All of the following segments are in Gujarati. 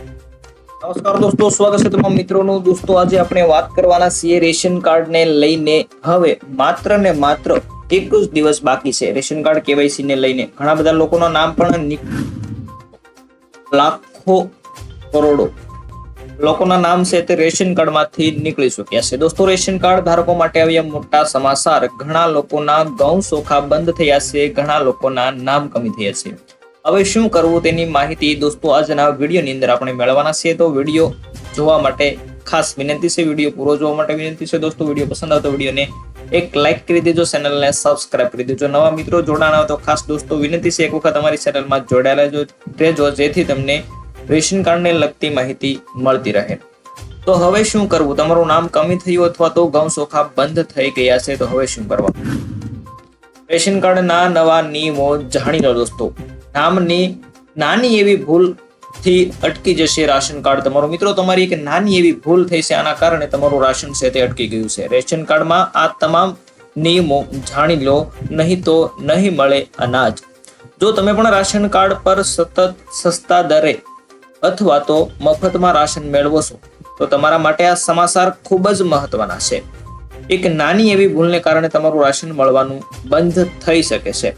નમસ્કાર દોસ્તો, સ્વાગત છે તમામ મિત્રોનું. દોસ્તો, આજે આપણે વાત કરવાના છીએ રેશન કાર્ડ ને લઈને. હવે માત્ર ને માત્ર એક જ દિવસ બાકી છે રેશન કાર્ડ કેવાયસી ને લઈને. ઘણા બધા લોકોના નામ પણ લાખો કરોડો લોકોના નામ છે તે રેશન કાર્ડમાંથી નીકળી ચૂક્યા છે. દોસ્તો, રેશન કાર્ડ ધારકો માટે આવ્યા મોટા સમાચાર. ઘણા લોકોના ગૌ સોખા બંધ થયા છે, ઘણા લોકોના નામ કમી થયા છે. હવે શું કરવું તેની માહિતી દોસ્તો આજના વિડીયોની અંદર આપણે મેળવવાના છે તો વીડિયો જોવા માટે ખાસ વિનંતી છે, વીડિયો પૂરો જોવા માટે વિનંતી છે. દોસ્તો, વીડિયો પસંદ આવતો વિડીયોને એક લાઈક કરી દેજો, ચેનલને સબસ્ક્રાઇબ કરી દેજો. નવા મિત્રો જોડાણા તો ખાસ દોસ્તો વિનંતી છે, એક વખત અમારી ચેનલમાં જોડાયેલા રહેજો જેથી તમને રેશન કાર્ડને લગતી માહિતી મળતી રહે. તો હવે શું કરવું? તમારું નામ કમી થયું અથવા તો ગૌ સોખા બંધ થઈ ગયા છે, તો હવે શું કરવા રેશન કાર્ડના નવા નિયમો જાણી લો દોસ્તો. નામની નાની એવી ભૂલથી અટકી જશે રાશન કાર્ડ તમારું. મિત્રો, તમારી એક નાની એવી ભૂલ થઈ છે, આના કારણે તમારું રાશન છે તે અટકી ગયું છે. રેશન કાર્ડમાં આ તમામ નિયમો જાણી લો, નહીં તો નહીં મળે અનાજ. જો તમે પણ રાશન કાર્ડ પર સતત સસ્તા દરે અથવા તો મફતમાં રાશન મેળવો છો, તો તમારા માટે આ સમાચાર ખૂબ જ મહત્વના છે. એક નાની એવી ભૂલને કારણે તમારું રાશન મળવાનું બંધ થઈ શકે છે.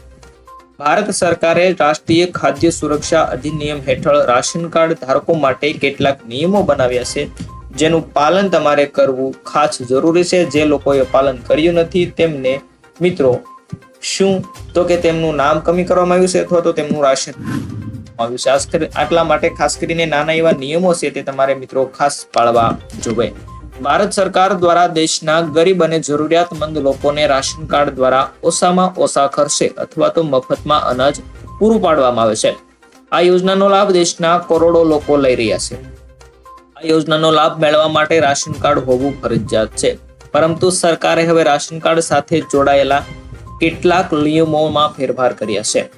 ભારત સરકારે રાષ્ટ્રીય ખાદ્ય સુરક્ષા અધિનિયમ હેઠળ રાશન કાર્ડ ધારકો માટે કેટલાક નિયમો બનાવ્યા છે, જેનું પાલન તમારે કરવું ખાસ જરૂરી છે. જે લોકોએ પાલન કર્યું નથી, તેમને મિત્રો, શું? તો કે તેમનું નામ કમી કરવામાં આવ્યું છે અથવા તો તેમનું રાશન આવ્યું છે. આટલા માટે ખાસ કરીને નાના એવા નિયમો છે તે તમારે મિત્રો ખાસ પાળવા જોઈએ ભારત સરકાર દ્વારા દેશના ગરીબ અને જરૂરિયાતમંદ લોકોને રાશન કાર્ડ દ્વારા ઓછામાં ઓછા ખર્ચે અથવા તો મફતમાં અનાજ પૂરું પાડવામાં આવે છે. આ યોજનાનો લાભ દેશના કરોડો લોકો લઈ રહ્યા છે. આ યોજનાનો લાભ મેળવવા માટે રાશન કાર્ડ હોવું ફરજિયાત છે. પરંતુ સરકારે હવે રાશન કાર્ડ સાથે જોડાયેલા કેટલાક નિયમોમાં ફેરફાર કર્યા છે.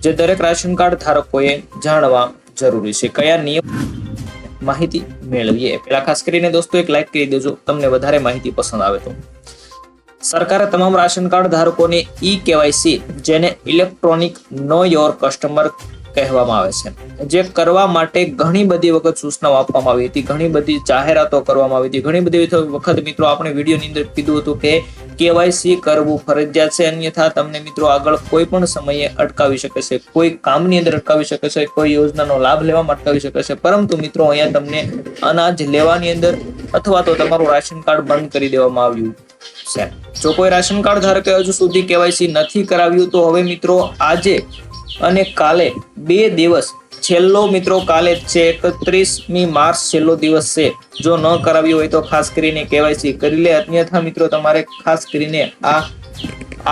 જે દરેક રાશન કાર્ડ ધારકોએ જાણવા જરૂરી છે. કયા નિયમ માહિતી મેળવીએ પેલા ખાસ કરીને દોસ્તો, એક લાઈક કરી દેજો. તમને વધારે માહિતી પસંદ આવે તો. સરકારે તમામ રાશન કાર્ડ ધારકોને ઈ કેવાયસી જેને ઇલેક્ટ્રોનિક નો યોર કસ્ટમર કહેવામાં આવે છે, જે કરવા માટે ઘણી બધી વખત સૂચનાઓ આપવામાં આવી હતી. ઘણી બધી જાહેરાતો કરવામાં આવી હતી. ઘણી બધી વખત મિત્રો, આપણે વિડીયોની અંદર કીધું હતું કે કેવાયસી કરવું ફરજિયાત છે. અન્યથા તમને મિત્રો આગળ કોઈ પણ સમયે અટકાવી શકે છે. કોઈ કામની અંદર અટકાવી શકે છે. કોઈ યોજનાનો લાભ લેવામાં અટકાવી શકે છે. પરંતુ મિત્રો અહીંયા તમને અનાજ લેવાની અંદર અથવા તો તમારું રાશન કાર્ડ બંધ કરી દેવામાં આવ્યું છે. જો કોઈ રાશન કાર્ડ ધારકે હજુ સુધી કેવાયસી નથી કરાવ્યું, તો હવે મિત્રો આજે અને કાલે બે દિવસ છેલ્લો મિત્રો કાલે છે, એકત્રીસમી માર્ચ છેલ્લો દિવસ છે. જો ન કરાવી હોય તો ખાસ કરીને કેવાયસી કરી લે. અન્યથા મિત્રો, તમારે ખાસ કરીને આ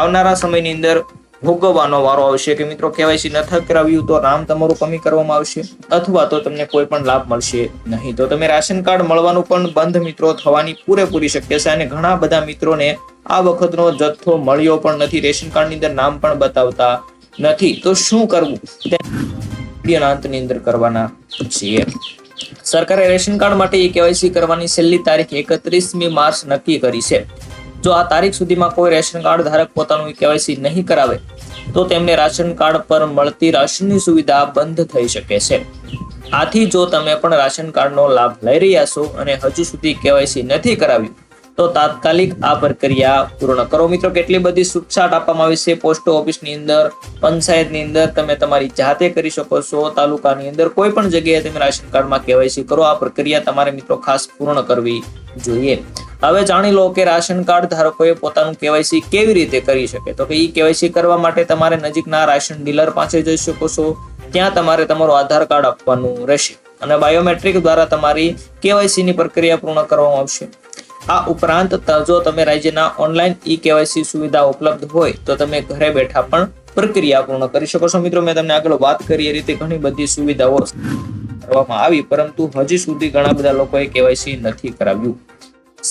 આવનારા સમયની અંદર ભોગવવાનો વારો આવશે કે મિત્રો, કેવાયસી નથી કરાવ્યું તો નામ તમારું કમી કરવામાં આવશે અથવા તો તમને કોઈ પણ લાભ મળશે નહીં. તો તમે રાશન કાર્ડ મળવાનું પણ બંધ મિત્રો થવાની પૂરેપૂરી શક્ય છે અને ઘણા બધા મિત્રોને આ વખતનો જથ્થો મળ્યો પણ નથી. રેશન કાર્ડની અંદર નામ પણ બતાવતા નથી. તો શું કરવું? વિડીયોના અંતની અંદર કરવાના છીએ. સરકારે રેશન કાર્ડ માટે ઈ કેવાયસી કરવાની છેલ્લી તારીખ એકત્રીસમી માર્ચ નક્કી કરી છે. જો આ તારીખ સુધીમાં કોઈ રેશન કાર્ડ ધારક પોતાનું કેવાયસી નહીં કરાવે, તો તેમને રાશન કાર્ડ પર મળતી રાશનની સુવિધા બંધ થઈ શકે છે. આથી જો તમે પણ રાશન કાર્ડનો લાભ લઈ રહ્યા છો અને હજુ સુધી કેવાયસી નથી કરાવ્યું તો તાત્કાલિક આ પ્રક્રિયા પૂર્ણ કરો. મિત્રો, કેટલી બધી છૂટછાટ આપવામાં આવી છે? પોસ્ટ ઓફિસની અંદર, પંચાયતની અંદર તમે તમારી જાતે કરી શકો છો. તાલુકાની અંદર કોઈ પણ જગ્યાએ તમે રાશન કાર્ડમાં કેવાયસી કરો. આ પ્રક્રિયા તમારે, મિત્રો, ખાસ પૂર્ણ કરવી જોઈએ. હવે જાણી લો કે રાશન કાર્ડ ધારકોએ પોતાનું કેવાયસી કેવી રીતે કરી શકે? તો કે ઈ કેવાયસી કરવા માટે તમારે નજીકના રાશન ડીલર પાસે જઈ શકો છો. ત્યાં તમારે તમારું આધાર કાર્ડ આપવાનું રહેશે. અને બાયોમેટ્રિક દ્વારા તમારી કેવાયસીની પ્રક્રિયા પૂર્ણ કરવામાં આવશે. આ ઉપરાંત જો તમે રાજ્યના ઓનલાઈન ઈ કેવાયસી સુવિધા ઉપલબ્ધ હોય, તો તમે ઘરે બેઠા પણ પ્રક્રિયા પૂર્ણ કરી શકો છો. મિત્રો, મેં તમને આગળ વાત કરી, એ રીતે ઘણી બધી સુવિધાઓ કરવામાં આવી, પરંતુ હજી સુધી ઘણા બધા લોકોએ કેવાયસી નથી કરાવ્યું.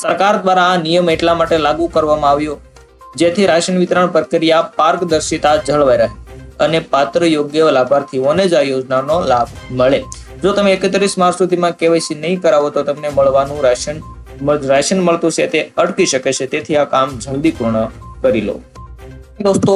સરકાર દ્વારા આ નિયમ એટલા માટે લાગુ કરવામાં આવ્યો, જેથી રાશન વિતરણ પ્રક્રિયા પારદર્શિતા જળવાઈ રહે અને પાત્ર યોગ્ય લાભાર્થીઓને જ આ યોજનાનો લાભ મળે. જો તમે એકત્રીસ માર્ચ સુધીમાં કેવાયસી નહીં કરાવો, તો તમને મળવાનું રાશન રાશન મળતું છે તે અટકી શકે છે. તેથી આ કામ જલ્દી પૂર્ણ કરી લો. દોસ્તો,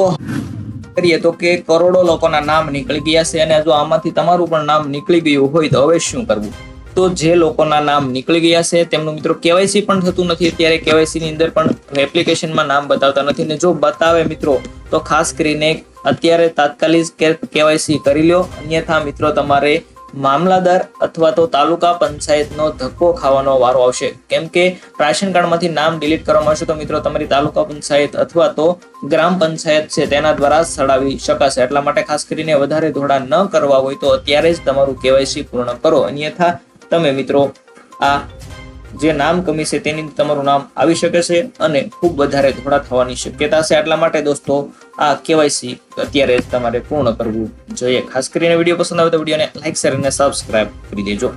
કરીએ તો કે કરોડો લોકોના નામ નીકળી ગયા છે અને જો આમાંથી તમારું પણ નામ નીકળી ગયું હોય તો હવે શું કરવું? તો જે લોકોના નામ નીકળી ગયા છે, તેમનું મિત્રો કેવાયસી પણ થતું નથી. અત્યારે કેવાયસી ની અંદર પણ એપ્લિકેશનમાં નામ બતાવતા નથી. ને જો બતાવે મિત્રો, તો ખાસ કરીને અત્યારે તાત્કાલિક કેવાયસી કરી લો. અન્યથા મિત્રો, તમારે મામલાદાર અથવા તો તાલુકા પંચાયતનો ધક્કો ખાવાનો વારો આવશે. કેમ કે રાશન કાર્ડમાંથી નામ ડિલીટ કરવામાં આવશે તો મિત્રો તમારી તાલુકા પંચાયત અથવા તો ગ્રામ પંચાયત છે તેના દ્વારા સડાવી શકાશે. એટલા માટે ખાસ કરીને વધારે ધોળા ન કરવા હોય તો અત્યારે જ તમારું કેવાયસી પૂર્ણ કરો. અન્યથા તમે મિત્રો આ જે નામ કમી છે તેની તમારું નામ આવી શકે છે અને ખૂબ વધારે ધોળા થવાની શક્યતા છે. એટલા માટે દોસ્તો, આ કેવાયસી અત્યારે જ તમારે પૂર્ણ કરવું જોઈએ. ખાસ કરીને વીડિયો પસંદ આવે તો વિડીયોને લાઈક, શેર અને સબસ્ક્રાઇબ કરી દેજો.